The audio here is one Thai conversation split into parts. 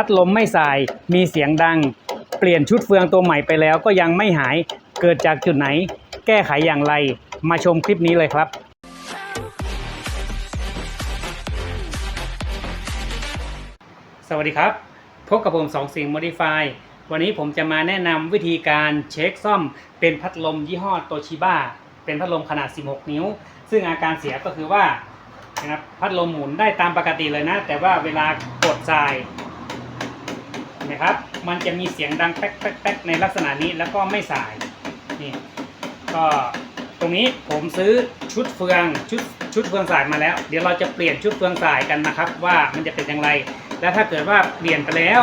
พัดลมไม่สาย มีเสียงดัง เปลี่ยนชุดเฟืองตัวใหม่ไปแล้วก็ยังไม่หาย เกิดจากจุดไหน แก้ไขอย่างไร มาชมคลิปนี้เลยครับสวัสดีครับ พบกับผมสองสิง Modify วันนี้ผมจะมาแนะนำวิธีการเช็คซ่อมเป็นพัดลมยี่ห้อโตชิบ้าเป็นพัดลมขนาด 16 นิ้ว ซึ่งอาการเสียก็คือว่านะครับพัดลมหมุนได้ตามปกติเลยนะ แต่ว่าเวลากดทราย นะครับ มันจะมีเสียงดังแป๊กแป๊กแป๊กในลักษณะนี้แล้วก็ไม่สายนี่ก็ตรงนี้ผมซื้อชุดเฟืองชุดชุดเฟืองสายมาแล้ว เดี๋ยวเราจะเปลี่ยนชุดเฟืองสายกันนะครับ ว่ามันจะเป็นอย่างไร และถ้าเกิดว่าเปลี่ยนไปแล้ว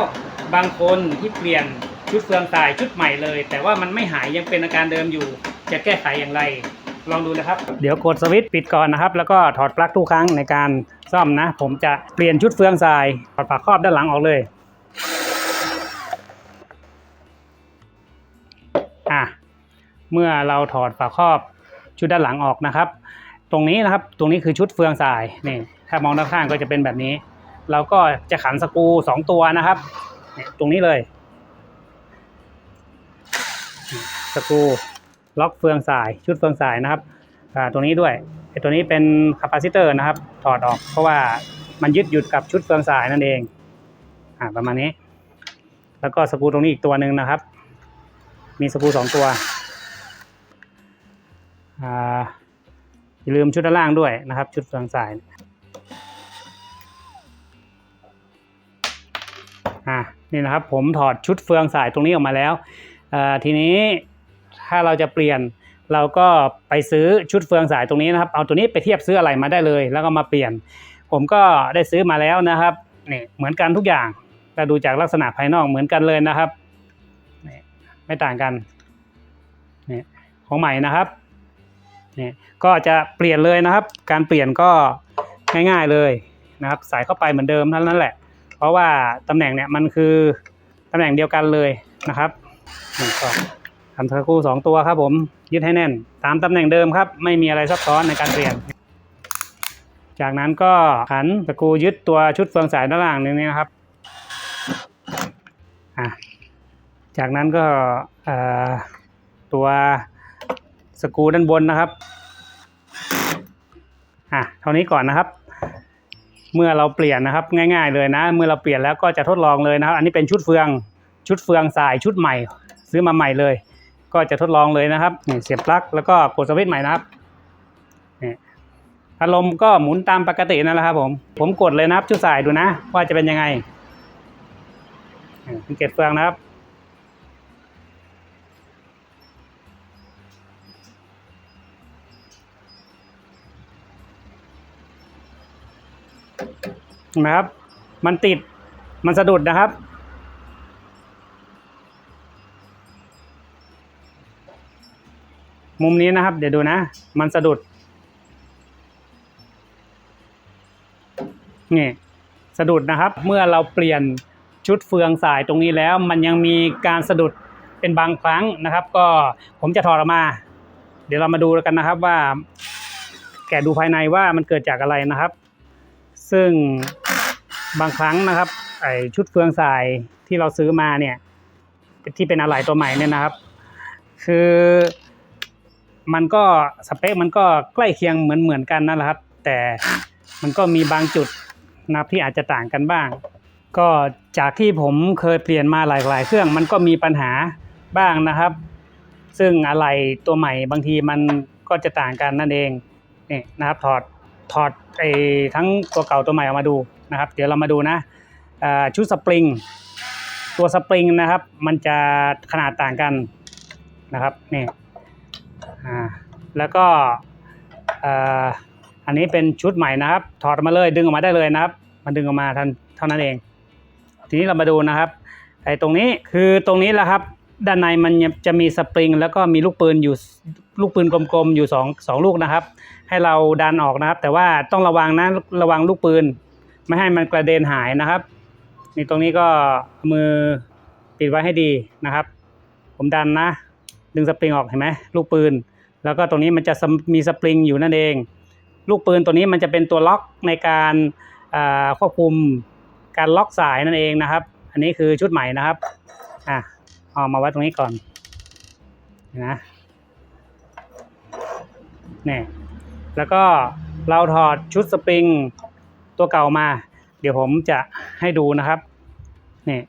บางคนที่เปลี่ยนชุดเฟืองสายชุดใหม่เลย แต่ว่ามันไม่หายยังเป็นอาการเดิมอยู่ จะแก้ไขอย่างไร ลองดูนะครับ เดี๋ยวกดสวิตช์ปิดก่อนนะครับ แล้วก็ถอดปลั๊กทุกครั้งในการซ่อมนะ ผมจะเปลี่ยนชุดเฟืองสายถอดฝาครอบด้านหลังออกเลย เมื่อเราถอดฝาครอบชุดด้านหลังออกนะครับ ตรงนี้นะครับตรงนี้คือชุดเฟืองสายนี่ถ้ามองด้านข้างก็จะเป็นแบบนี้ เราก็จะขันสกูสองตัวนะครับเนี่ยตรงนี้เลยสกูล็อกเฟืองสายชุดเฟืองสายนะครับตัวนี้ด้วยไอตัวนี้เป็นคาปาซิเตอร์นะครับ ถอดออก เพราะว่ามันยึดหยุดกับชุดเฟืองสายนั่นเองอ่าประมาณนี้ แล้วก็สกูตรงนี้อีกตัวหนึ่งนะครับ มีสกูสองตัว อย่าลืมชุดด้านล่างด้วยนะครับ ชุดเฟืองสายอะนี่นะครับผมถอดชุดเฟืองสายตรงนี้ออกมาแล้วอ่อทีนี้ถ้าเราจะเปลี่ยนเราก็ไปซื้อชุดเฟืองสายตรงนี้นะครับ เอาตัวนี้ไปเทียบซื้ออะไรมาได้เลย แล้วก็มาเปลี่ยน ผมก็ได้ซื้อมาแล้วนะครับนี่เหมือนกันทุกอย่างถ้าดูจากลักษณะภายนอกเหมือนกันเลยนะครับนี่ไม่ต่างกันนี่ของใหม่นะครับ นี่ก็จะเปลี่ยนเลยนะครับ การเปลี่ยนก็ง่ายๆเลยนะครับ ใส่เข้าไปเหมือนเดิมเท่านั้นแหละ เพราะว่าตำแหน่งเนี่ยมันคือตำแหน่งเดียวกันเลยนะครับนี่ก็ทำสกรูสองตัวครับผมยึดให้แน่น ตามตำแหน่งเดิมครับ ไม่มีอะไรซับซ้อนในการเปลี่ยน จากนั้นก็ขันสกรูยึดตัวชุดเฟืองสายด้านล่างนี้นะครับอะจากนั้นก็ตัว สกูด้านบนนะครับอะเท่านี้ก่อนนะครับ เมื่อเราเปลี่ยนนะครับ ง่าย ๆ เลยนะ เมื่อเราเปลี่ยนแล้วก็จะทดลองเลยนะครับ อันนี้เป็นชุดเฟืองชุดเฟืองสายชุดใหม่ ซื้อมาใหม่เลย ก็จะทดลองเลยนะครับนี่เสียบปลั๊กแล้วก็กดสวิตช์ใหม่นะครับนี่อารมณ์ก็หมุนตามปกตินั่นแหละครับผมผมกดเลยนะครับชุดสายดูนะ ว่าจะเป็นยังไงเป็นเกล็ดเฟืองนะครับ นะครับ มันติดมันสะดุดนะครับ มุมนี้นะครับ เดี๋ยวดูนะ มันสะดุดนี่สะดุดนะครับ เมื่อเราเปลี่ยนชุดเฟืองสายตรงนี้แล้ว มันยังมีการสะดุดเป็นบางครั้งนะครับ ก็ผมจะถอดออกมา เดี๋ยวเรามาดูกันนะครับว่า แกะดูภายในว่ามันเกิดจากอะไรนะครับ ซึ่งบางครั้งนะครับไอชุดเฟืองสายที่เราซื้อมาเนี่ย ที่เป็นอะไหล่ตัวใหม่เนี่ยนะครับ คือมันก็สเปคมันก็ใกล้เคียงเหมือนเหมือนกันนั่นแหละครับ แต่มันก็มีบางจุดนะครับที่อาจจะต่างกันบ้าง ก็จากที่ผมเคยเปลี่ยนมาหลายๆ เครื่องมันก็มีปัญหาบ้างนะครับ ซึ่งอะไหล่ตัวใหม่บางทีมันก็จะต่างกันนั่นเองนี่นะครับถอด ถอดไอ้ทั้งตัวเก่าตัวใหม่ออกมาดูนะครับ เดี๋ยวเรามาดูนะชุดสปริง ตัวสปริงนะครับ มันจะขนาดต่างกันนะครับนี่แล้วก็อันนี้เป็นชุดใหม่นะครับ ถอดมาเลยดึงออกมาได้เลยนะครับ มันดึงออกมาทันเท่านั้นเอง ทีนี้เรามาดูนะครับไอ้ตรงนี้คือตรงนี้แหละครับ ด้านในมันจะมีสปริง แล้วก็มีลูกปืนอยู่ลูกปืนกลมๆอยู่สองสองลูกนะครับ ให้เราดันออกนะครับ แต่ว่าต้องระวังนะระวังลูกปืน ไม่ให้มันกระเด็นหายนะครับนี่ตรงนี้ก็มือปิดไว้ให้ดีนะครับ ผมดันนะ ดึงสปริงออกเห็นไหมลูกปืน แล้วก็ตรงนี้มันจะมีสปริงอยู่นั่นเอง ลูกปืนตัวนี้มันจะเป็นตัวล็อกในการควบคุมการล็อกสายนั่นเองนะครับ อันนี้คือชุดใหม่นะครับอะ เอามาไว้ตรงนี้ก่อนนะนี่แล้วก็เราถอดชุดสปริงตัวเก่ามา เดี๋ยวผมจะให้ดูนะครับนี่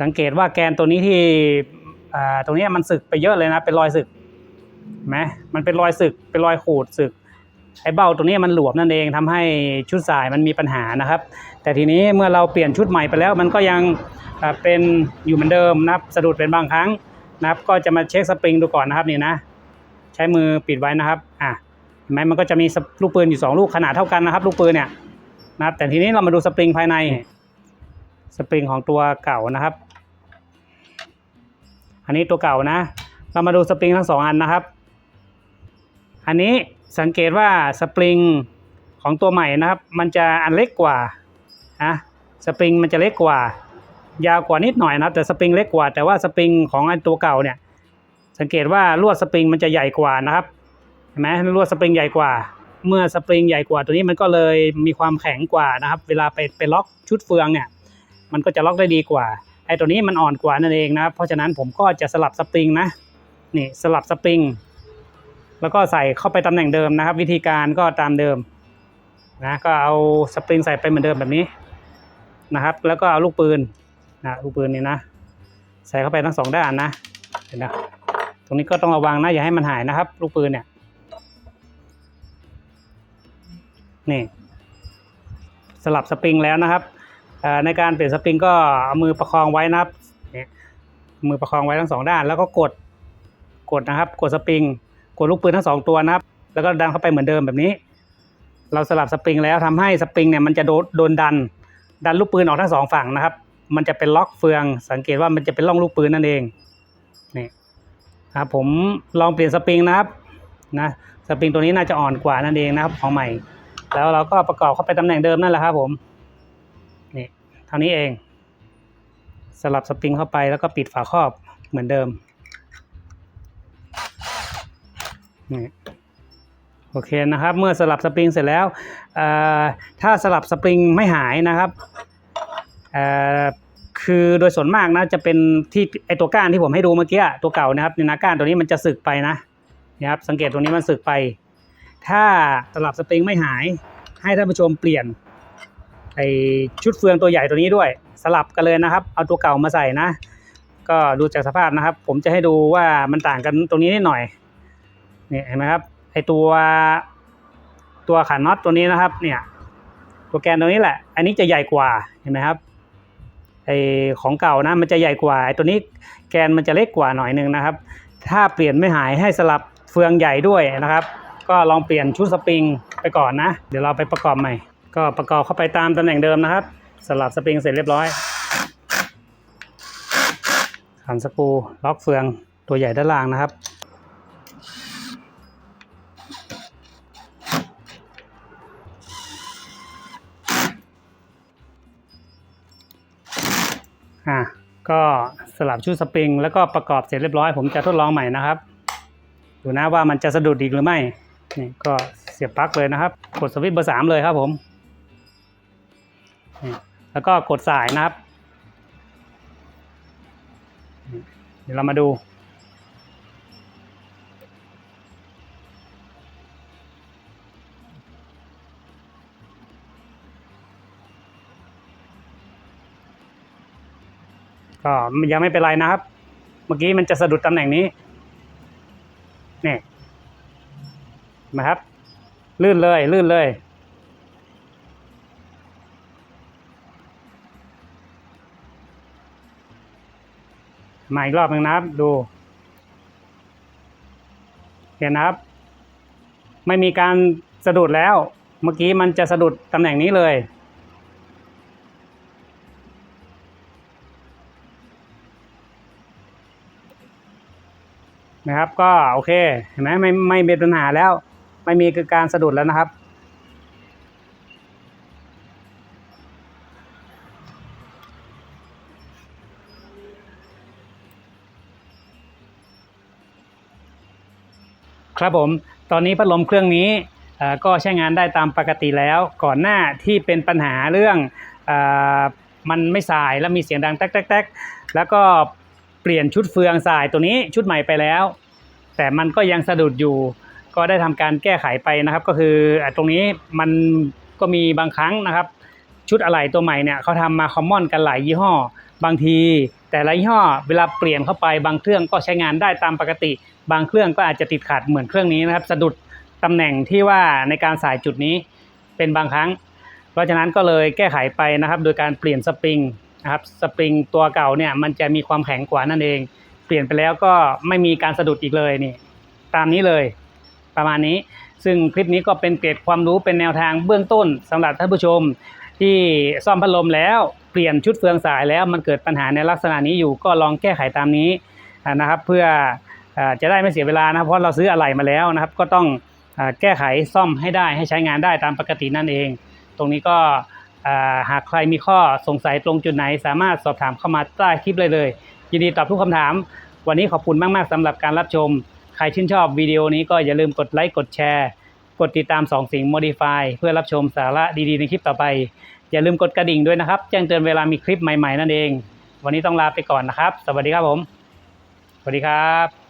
สังเกตว่าแกนตัวนี้ที่ตรงนี้มันสึกไปเยอะเลยนะ เป็นรอยสึกไหมมันเป็นรอยสึกเป็นรอยขูดสึก ไอ้เบ้าตัวนี้มันหลวมนั่นเองทำให้ชุดสายมันมีปัญหานะครับ แต่ทีนี้เมื่อเราเปลี่ยนชุดใหม่ไปแล้วมันก็ยังเป็นอยู่เหมือนเดิมนะครับสะดุดเป็นบางครั้งนะครับ ก็จะมาเช็คสปริงดูก่อนนะครับนี่นะ ใช้มือปิดไว้นะครับอะเห็นไหมมันก็จะมีลูกปืนอยู่สองลูกขนาดเท่ากันนะครับ ลูกปืนเนี่ยนะครับ แต่ทีนี้เรามาดูสปริงภายในสปริงของตัวเก่านะครับ อันนี้ตัวเก่านะ เรามาดูสปริงทั้งสองอันนะครับ อันนี้ สังเกตว่าสปริงของตัวใหม่นะครับ มันจะอันเล็กกว่านะสปริงมันจะเล็กกว่า ยาวกว่านิดหน่อยนะครับแต่สปริงเล็กกว่า แต่ว่าสปริงของอันตัวเก่าเนี่ย สังเกตว่าลวดสปริงมันจะใหญ่กว่านะครับเห็นไหมลวดสปริงใหญ่กว่า เมื่อสปริงใหญ่กว่าตัวนี้มันก็เลยมีความแข็งกว่านะครับ เวลาไปไปล็อกชุดเฟืองเนี่ย มันก็จะล็อกได้ดีกว่าไอ้ตัวนี้มันอ่อนกว่านั่นเองนะครับเพราะฉะนั้นผมก็จะสลับสปริงนะนี่สลับสปริง แล้วก็ใส่เข้าไปตำแหน่งเดิมนะครับ วิธีการก็ตามเดิมนะก็เอาสปริงใส่ไปเหมือนเดิมแบบนี้นะครับ แล้วก็เอาลูกปืนนะลูกปืนนี่นะ ใส่เข้าไปทั้งสองด้านนะเห็นนะตรงนี้ก็ต้องระวังนะอย่าให้มันหายนะครับ ลูกปืนเนี่ยนี่สลับสปริงแล้วนะครับในการเปลี่ยนสปริงก็เอามือประคองไว้นะครับมือประคองไว้ทั้งสองด้าน แล้วก็กดกดนะครับ กดสปริง กดลูกปืนทั้งสองตัวนะครับ แล้วก็ดันเข้าไปเหมือนเดิมแบบนี้ เราสลับสปริงแล้วทำให้สปริงเนี่ยมันจะโดนโดนดัน ดันลูกปืนออกทั้งสองฝั่งนะครับ มันจะเป็นล็อกเฟือง สังเกตว่ามันจะเป็นร่องลูกปืนนั่นเองนี่ครับผมลองเปลี่ยนสปริงนะครับนะสปริงตัวนี้น่าจะอ่อนกว่านั่นเองนะครับของใหม่ แล้วเราก็ประกอบเข้าไปตำแหน่งเดิมนั่นแหละครับผมนี่เท่านี้เองสลับสปริงเข้าไปแล้วก็ปิดฝาครอบเหมือนเดิม นี่โอเคนะครับ เมื่อสลับสปริงเสร็จแล้ว ถ้าสลับสปริงไม่หายนะครับคือโดยส่วนมากนะจะเป็นที่ไอตัวก้านที่ผมให้ดูเมื่อกี้ตัวเก่านะครับในนะก้านตัวนี้มันจะสึกไปนะนะครับสังเกตตรงนี้มันสึกไป ถ้าสลับสปริงไม่หายให้ท่านผู้ชมเปลี่ยนไอชุดเฟืองตัวใหญ่ตัวนี้ด้วย สลับกันเลยนะครับ เอาตัวเก่ามาใส่นะ ก็ดูจากสภาพนะครับ ผมจะให้ดูว่ามันต่างกันตรงนี้นิดหน่อย เนี่ยเห็นไหมครับไอตัวตัวขาน็อตตัวนี้นะครับ เนี่ย ตัวแกนตัวนี้แหละ อันนี้จะใหญ่กว่าเห็นไหมครับไอของเก่านะมันจะใหญ่กว่าไอตัวนี้แกนมันจะเล็กกว่าหน่อยหนึงนะครับ ถ้าเปลี่ยนไม่หายให้สลับเฟืองใหญ่ด้วยนะครับ ก็ลองเปลี่ยนชุดสปริงไปก่อนนะ เดี๋ยวเราไปประกอบใหม่ ก็ประกอบเข้าไปตามตำแหน่งเดิมนะครับ สลับสปริงเสร็จเรียบร้อยขันสกรูล็อกเฟืองตัวใหญ่ด้านล่างนะครับ อะก็สลับชุดสปริง แล้วก็ประกอบเสร็จเรียบร้อย ผมจะทดลองใหม่นะครับ ดูนะว่ามันจะสะดุดอีกหรือไม่นี่ก็เสียบปลั๊กเลยนะครับ กดสวิตช์เบอร์สามเลยครับผม แล้วก็กดสายนะครับ เดี๋ยวเรามาดู ก็ยังไม่เป็นไรนะครับ เมื่อกี้มันจะสะดุดตำแหน่งนี้ นี่นะครับ ลื่นเลย ลื่นเลย มาอีกรอบหนึ่งนะครับ ดูเห็นนะครับ ไม่มีการสะดุดแล้ว เมื่อกี้มันจะสะดุดตำแหน่งนี้เลย นะครับ ก็โอเคเห็นไหมไม่ไม่มีปัญหาแล้ว ไม่มีการสะดุดแล้วนะครับ ครับผมตอนนี้พัดลมเครื่องนี้ก็ใช้งานได้ตามปกติแล้ว ก่อนหน้าที่เป็นปัญหาเรื่องอมันไม่สายแล้วมีเสียงดังแต๊กแต๊กแต๊กแล้วก็ เปลี่ยนชุดเฟืองสายตัวนี้ชุดใหม่ไปแล้ว แต่มันก็ยังสะดุดอยู่ ก็ได้ทำการแก้ไขไปนะครับ ก็คือตรงนี้มันก็มีบางครั้งนะครับ ชุดอะไหล่ตัวใหม่เนี่ยเขาทำมาคอมมอนกันหลายยี่ห้อ บางที แต่ละยี่ห้อเวลาเปลี่ยนเข้าไปบางเครื่องก็ใช้งานได้ตามปกติ บางเครื่องก็อาจจะติดขัดเหมือนเครื่องนี้นะครับ สะดุดตำแหน่งที่ว่าในการสายจุดนี้เป็นบางครั้ง เพราะฉะนั้นก็เลยแก้ไขไปนะครับ โดยการเปลี่ยนสปริง นะครับสปริงตัวเก่าเนี่ยมันจะมีความแข็งกว่านั่นเอง เปลี่ยนไปแล้วก็ไม่มีการสะดุดอีกเลยนี่ ตามนี้เลยประมาณนี้ ซึ่งคลิปนี้ก็เป็นเกร็ดความรู้เป็นแนวทางเบื้องต้นสำหรับท่านผู้ชม ที่ซ่อมพัดลมแล้วเปลี่ยนชุดเฟืองสายแล้วมันเกิดปัญหาในลักษณะนี้อยู่ก็ลองแก้ไขตามนี้นะครับ เพื่อจะได้ไม่เสียเวลานะครับเพราะเราซื้ออะไหล่มาแล้วนะครับ ก็ต้องแก้ไขซ่อมให้ได้ให้ใช้งานได้ตามปกตินั่นเอง ตรงนี้ก็ หากใครมีข้อสงสัยตรงจุดไหน สามารถสอบถามเข้ามาใต้คลิปเลยเลย ยินดีตอบทุกคำถาม วันนี้ขอบคุณมาก ๆสำหรับการรับชม ใครชื่นชอบวิดีโอนี้ก็อย่าลืมกดไลค์กดแชร์ กดติดตามสองสิ่ง Modify เพื่อรับชมสาระดีๆ ในคลิปต่อไป อย่าลืมกดกระดิ่งด้วยนะครับ แจ้งเตือนเวลามีคลิปใหม่ ๆ นั่นเอง วันนี้ต้องลาไปก่อนนะครับ สวัสดีครับผม สวัสดีครับ